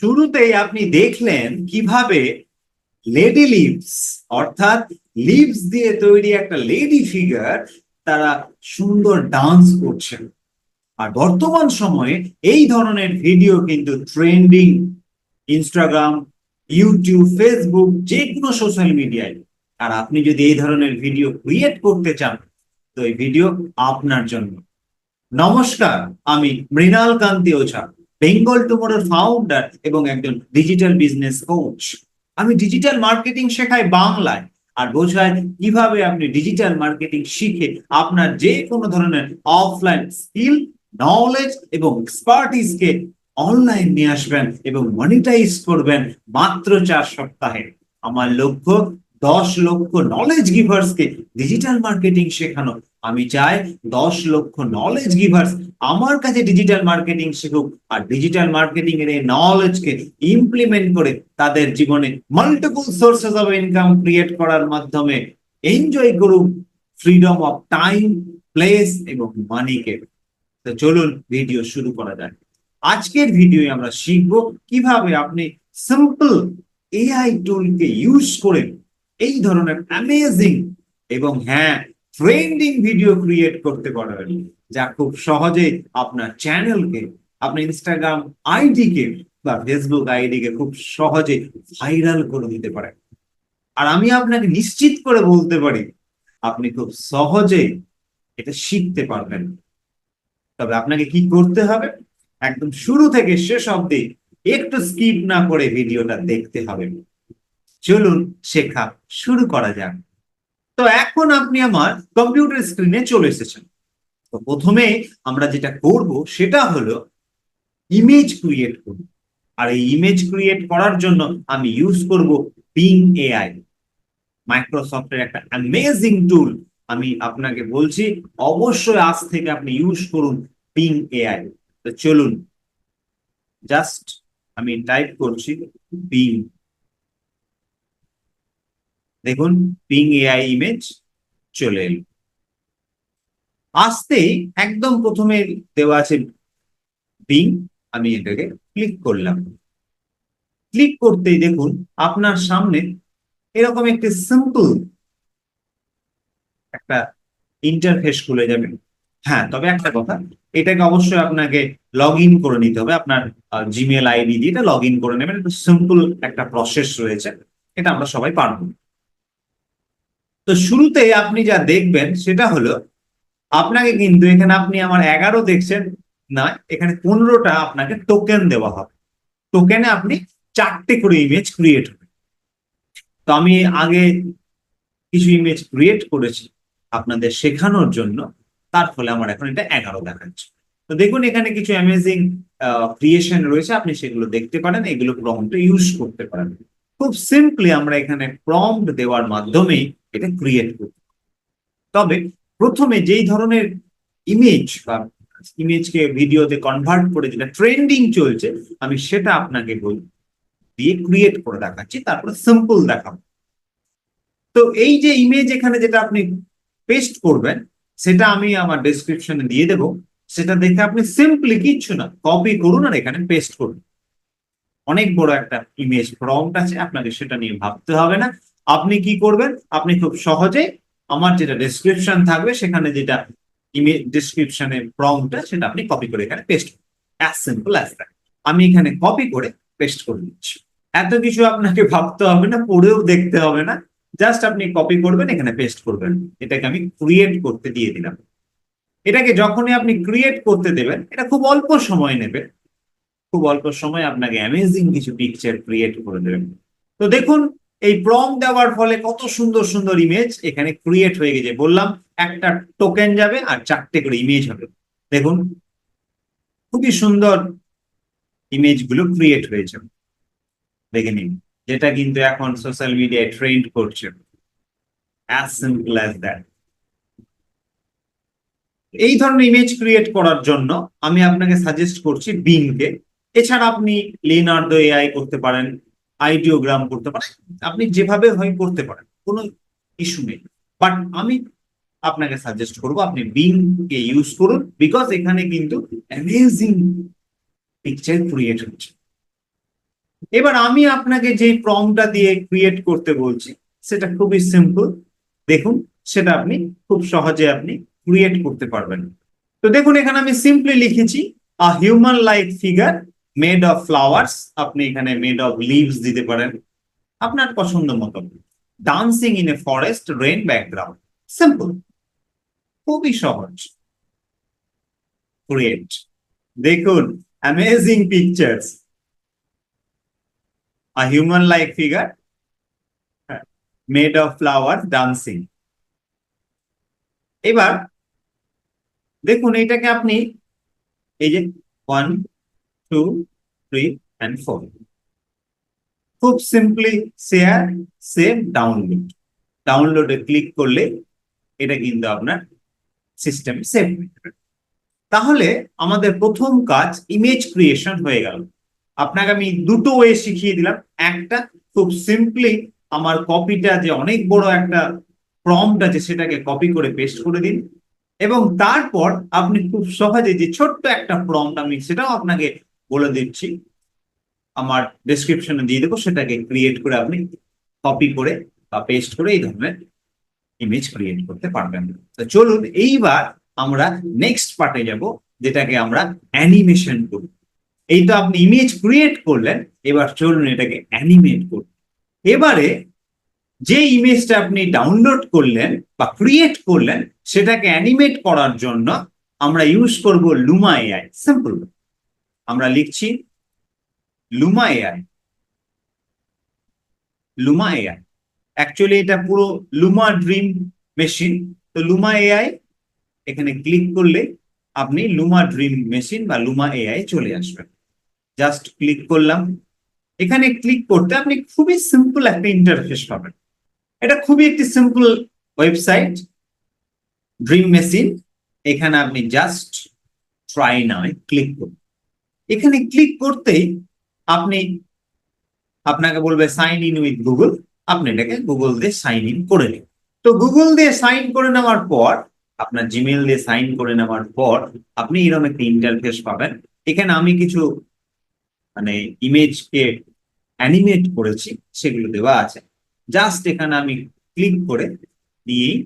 শুরুতেই আপনি দেখলেন কীভাবে লেডি লিভস, অর্থাৎ লিভস দিয়ে তৈরি একটা লেডি ফিগার, তারা সুন্দর ডান্স করছেন আর বর্তমান সময়ে এই ধরনের ভিডিও কিন্তু ট্রেন্ডিং। ইনস্টাগ্রাম, ইউটিউব, ফেসবুক যে কোনো সোশ্যাল মিডিয়ায়। আর আপনি যদি এই ধরনের ভিডিও ক্রিয়েট করতে চান, তো এই ভিডিও আপনার জন্য। নমস্কার, আমি মৃণাল কান্তি ওঝা। বেঙ্গল টুমোরোর ফাউন্ডার এবং একজন ডিজিটাল বিজনেস কোচ আমি ডিজিটাল মার্কেটিং শেখাই বাংলায় আর বোঝাই কীভাবে আপনি ডিজিটাল মার্কেটিং শিখে আপনার যে কোনো ধরনের অফলাইন স্কিল নলেজ এবং এক্সপার্টিসকে অনলাইন নিয়ে আসবেন এবং মনিটাইজ করবেন মাত্র চার সপ্তাহে। আমার লক্ষ্য দশ লক্ষ নলেজ গিভার্সকে ডিজিটাল মার্কেটিং শেখানো। আমি চাই দশ লক্ষ নলেজ গিভার্স আমার কাছে ডিজিটাল মার্কেটিং শিখুক আর ডিজিটাল মার্কেটিং এর এই নলেজকে ইমপ্লিমেন্ট করে তাদের জীবনে multiple sources of income create করার মাধ্যমে এনজয় করুক ফ্রিডম অফ টাইম প্লেস এবং মানিকে তো চলুন ভিডিও শুরু করা যাক। আজকের ভিডিও আমরা শিখব কীভাবে আপনি সিম্পল এআই টুলকে ইউজ করে এই ধরনের অ্যামেজিং এবং হ্যাঁ ট্রেন্ডিং ভিডিও ক্রিয়েট করতে পারবেন, যা খুব সহজে আপনার চ্যানেলকে আপনার ইনস্টাগ্রাম আইডিকে বা ফেসবুক আইডিকে খুব সহজে ভাইরাল করে দিতে পারেন আর আমি আপনাকে নিশ্চিত করে বলতে পারি, আপনি খুব সহজে এটা শিখতে পারবেন। তবে আপনাকে কি করতে হবে? একদম শুরু থেকে শেষ অবধি একটু স্কিপ না করে ভিডিওটা দেখতে হবে। চলুন শেখা শুরু করা যাক। তো এখন আপনি আমার কম্পিউটার স্ক্রিনে চলে এসেছেন। তো প্রথমে আমরা যেটা করব সেটা হলো ইমেজ ক্রিয়েট করব। আর এই ইমেজ ক্রিয়েট করার জন্য আমি ইউজ করব বিং এআই মাইক্রোসফটের একটা অ্যামেজিং টুল আমি আপনাকে বলছি, অবশ্যই আজ থেকে আপনি ইউজ করুন পিং এআই তো চলুন জাস্ট আমি টাইপ করছি পিং দেখুন পিং এআই ইমেজ চলে এলো। আসতেই একদম প্রথমে দেওয়া আছে পিং আমি এটাকে ক্লিক করলাম। ক্লিক করতেই দেখুন, আপনার সামনে এরকম একটি সিম্পল একটা ইন্টারফেস খুলে যাবে। হ্যাঁ তবে একটা কথা, এটাকে অবশ্যই আপনাকে লগ ইন করে নিতে হবে। আপনার জিমেল আইডি দিয়ে এটা লগ ইন করে নেবেন। সিম্পল একটা প্রসেস রয়েছে। এটা আমরা সবাই পারব। তো শুরুতে আপনি যা দেখবেন সেটা হলো, আপনাকে কিন্তু এখানে আপনি আমার এগারো দেখছেন, না, এখানে পনেরোটা আপনাকে টোকেন দেওয়া হবে। টোকেনে আপনি চারটে করে ইমেজ ক্রিয়েট হবে। তো আমি আগে কিছু ইমেজ ক্রিয়েট করেছি আপনাদের শেখানোর জন্য, তার ফলে আমার এখন এটা এগারো দেখাচ্ছে। তো দেখুন, এখানে কিছু অ্যামেজিং ক্রিয়েশন রয়েছে, আপনি সেগুলো দেখতে পারেন, এগুলো প্রম্পট ইউজ করতে পারেন। খুব সিম্পলি আমরা এখানে প্রম্পট দেওয়ার মাধ্যমেই এটা ক্রিয়েট করি তবে প্রথমে যেই ধরনের ইমেজ বা ইমেজকে ভিডিওতে কনভার্ট করে যেটা ট্রেন্ডিং চলছে, আমি সেটা আপনাকে বল। দিয়ে ক্রিয়েট করে দেখাচ্ছি, তারপরে সিম্পল দেখাবো। তো এই যে ইমেজ এখানে যেটা আপনি পেস্ট করবেন, সেটা আমি আমার ডেসক্রিপশনে দিয়ে দেবো। সেটা দেখে আপনি সিম্পলি কিচ্ছু না কপি করুন আর এখানে পেস্ট করুন। অনেক বড় একটা ইমেজ প্রম্পট আছে, আপনাকে সেটা নিয়ে ভাবতে হবে না। আপনি কি করবেন? আপনি খুব সহজে আমার যেটা ডেসক্রিপশন থাকবে, সেখানে যেটা ইমেজ ডেসক্রিপশনে প্রম্পটটা সেটা আপনি কপি করে এখানে paste as simple as that আমি এখানে কপি করে পেস্ট করে দিচ্ছি এত কিছু আপনাকে ভাবতে হবে না, পড়েও দেখতে হবে না। জাস্ট আপনি কপি করবেন, এখানে পেস্ট করবেন। এটাকে আমি ক্রিয়েট করতে দিয়ে দিলাম। এটাকে যখনই আপনি ক্রিয়েট করতে দেবেন, এটা খুব অল্প সময় নেবে। খুব অল্প সময় আপনাকে অ্যামেজিং কিছু পিকচার ক্রিয়েট করে দেবেন তো দেখুন এই প্রম দেওয়ার ফলে কত সুন্দর সুন্দর ইমেজ এখানে ক্রিয়েট হয়ে গেছে। বললাম, একটা টোকেন যাবে আর চারটে করে ইমেজ হবে। দেখুন, খুবই সুন্দর ইমেজগুলো ক্রিয়েট হয়েছে। দেখে নিন, যেটা কিন্তু এখন সোশ্যাল মিডিয়ায় ট্রেন্ড করছে। অ্যাজ দ্যাট এই ধরনের ইমেজ ক্রিয়েট করার জন্য আমি আপনাকে সাজেস্ট করছি বিংকে এছাড়া আপনি লিনার্দো এআই করতে পারেন। আইডিওগ্রাম করতে পারেন। আপনি যেভাবে হয় করতে পারেন, কোনো ইস্যু নেই। বাট আমি আপনাকে সাজেস্ট করব, আপনি বিং কে ইউজ করুন বিকজ এখানে কিন্তু অ্যামেজিং পিকচার ক্রিয়েট হচ্ছে। এবার আমি আপনাকে যে প্রমটা দিয়ে ক্রিয়েট করতে বলছি, সেটা খুবই সিম্পল দেখুন, সেটা আপনি খুব সহজে আপনি ক্রিয়েট করতে পারবেন। তো দেখুন, এখানে আমি সিম্পলি লিখেছি a human like figure made of flowers আপনি এখানে মেড অফ লিভস দিতে পারেন। আপনার পছন্দ মতো dancing in a forest rain background simple খুবই সহজ। ক্রিয়েট দেখুন amazing pictures a human like figure made of of dancing এবার, দেখুন, এটাকে আপনি এই যে one two three and four খুব সিম্পলি শেয়ার সেভ ডাউনলোড ডাউনলোডে ক্লিক করলে এটা কিন্তু আপনার সিস্টেম সেভ তাহলে আমাদের প্রথম কাজ ইমেজ ক্রিয়েশন হয়ে গেল। আপনাকে আমি দুটো ওয়ে শিখিয়ে দিলাম। একটা খুব সিম্পলি আমার কপিটা যে অনেক বড় একটা প্রম্পট আছে সেটাকে কপি করে পেস্ট করে দিন। এবং তারপর আপনি খুব সহজে যে ছোট্ট একটা প্রম্পট আমি সেটাও আপনাকে বলে দিচ্ছি। আমার ডেসক্রিপশনে দিয়ে দেবো, সেটাকে ক্রিয়েট করে আপনি কপি করে বা পেস্ট করে এই ধরনের ইমেজ ক্রিয়েট করতে পারবেন। তো চলুন, এইবার আমরা নেক্সট পার্টে যাব, যেটাকে আমরা অ্যানিমেশন করব এই তো আপনি ইমেজ ক্রিয়েট করলেন, এবার চলুন এটাকে অ্যানিমেট করুন এবারে যে ইমেজটা আপনি ডাউনলোড করলেন বা ক্রিয়েট করলেন, সেটাকে অ্যানিমেট করার জন্য আমরা ইউজ করব লুমা এআই সিম্পল আমরা লিখছি Luma AI Luma AI actually এটা পুরো লুমা ড্রিম মেশিন তো লুমা এআই এখানে ক্লিক করলে আপনি লুমা ড্রিম মেশিন বা লুমা এআই চলে আসবেন। জাস্ট ক্লিক করলাম। এখানে ক্লিক করতে আপনি খুবই সিম্পল একটা ইন্টারফেস পাবেন। এটা খুবই একটি সিম্পল ওয়েবসাইট ড্রিম মেশিন এখানে আপনি জাস্ট ট্রাই নামে ক্লিক করুন। এখানে ক্লিক করতেই আপনি আপনাকে বলবে সাইন ইন উইথ গুগল আপনি এটাকে গুগল দিয়ে সাইন ইন করে নিন। তো গুগল দিয়ে সাইন করে নেওয়ার পর, আপনার জিমেল দিয়ে সাইন করে নেওয়ার পর, আপনি এরকম একটা ইন্টারফেস পাবেন। এখানে আমি কিছু মানে ইমেজকে অ্যানিমেট করেছি, সেগুলো দেওয়া আছে। জাস্ট এখানে আমি ক্লিক করে দিয়েই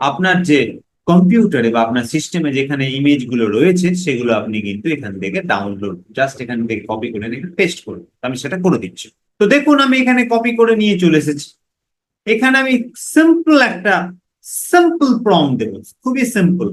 আপনার যে কম্পিউটারে বা আপনার সিস্টেমে যেখানে ইমেজগুলো রয়েছে, সেগুলো আপনি কিন্তু এখান থেকে ডাউনলোড জাস্ট এখান থেকে কপি করে নিয়ে পেস্ট করুন। আমি সেটা করে দিচ্ছি। তো দেখুন, আমি এখানে কপি করে নিয়ে চলে এসেছি। এখানে আমি সিম্পল একটা সিম্পল প্রম দেবো। খুবই simple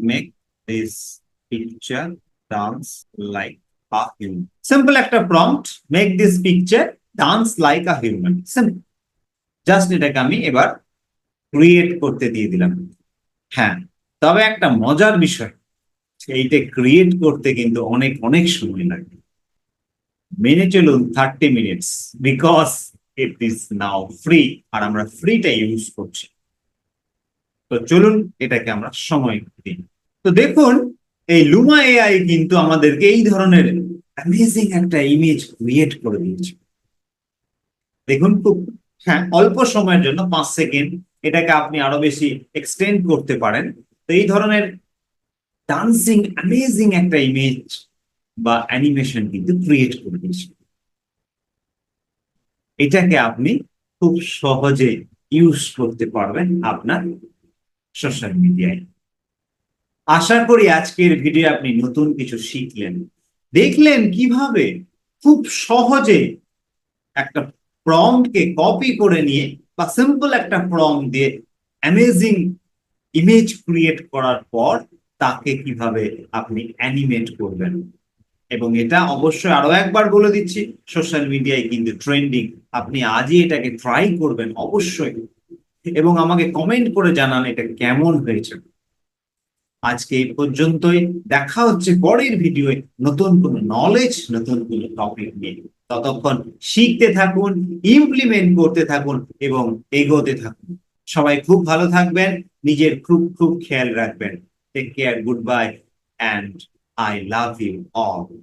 make this picture dance like a human simple একটা prompt make this picture dance like a human simple just এটাকে আমি এবার ক্রিয়েট করতে দিয়ে দিলাম। হ্যাঁ তবে একটা মজার বিষয়, এইটা ক্রিয়েট করতে কিন্তু অনেক অনেক সময় লাগে। মেনে চলুন thirty minutes because it is now free আর আমরা ফ্রিটা ইউজ করছি। তো চলুন এটাকে আমরা সময় দিই। তো দেখুন, এই লুমা এআই কিন্তু আমাদেরকে এই ধরনের অ্যামেজিং একটা ইমেজ ক্রিয়েট করে দিয়েছে। দেখুন খুব হ্যাঁ অল্প সময়ের জন্য পাঁচ সেকেন্ড এটাকে আপনি আরও বেশি এক্সটেন্ড করতে পারেন। তো এই ধরনের ডান্সিং অ্যামেজিং একটা ইমেজ বা অ্যানিমেশন কিন্তু ক্রিয়েট করে দিয়েছে। এটাকে আপনি খুব সহজে ইউজ করতে পারবেন আপনার সোশ্যাল মিডিয়ায় আশা করি আজকের ভিডিও আপনি নতুন কিছু শিখলেন। দেখলেন কীভাবে খুব সহজে একটা প্রম্পটকে কপি করে নিয়ে বা সিম্পল একটা প্রম্পট দিয়ে অ্যামেজিং ইমেজ ক্রিয়েট করার পর তাকে কীভাবে আপনি অ্যানিমেট করবেন। এবং এটা অবশ্যই আরও একবার বলে দিচ্ছি সোশ্যাল মিডিয়ায় কিন্তু ট্রেন্ডিং আপনি আজই এটাকে ট্রাই করবেন অবশ্যই। এবং আমাকে কমেন্ট করে জানান এটা কেমন হয়েছে। আজকে এই পর্যন্তই। দেখা হচ্ছে পরের ভিডিওয়ে নতুন কোনো নলেজ নতুন কোনো টপিক নিয়ে। ততক্ষণ শিখতে থাকুন ইমপ্লিমেন্ট করতে থাকুন এবং এগোতে থাকুন। সবাই খুব ভালো থাকবেন, নিজের খুব খুব খেয়াল রাখবেন। Take care goodbye and I love you all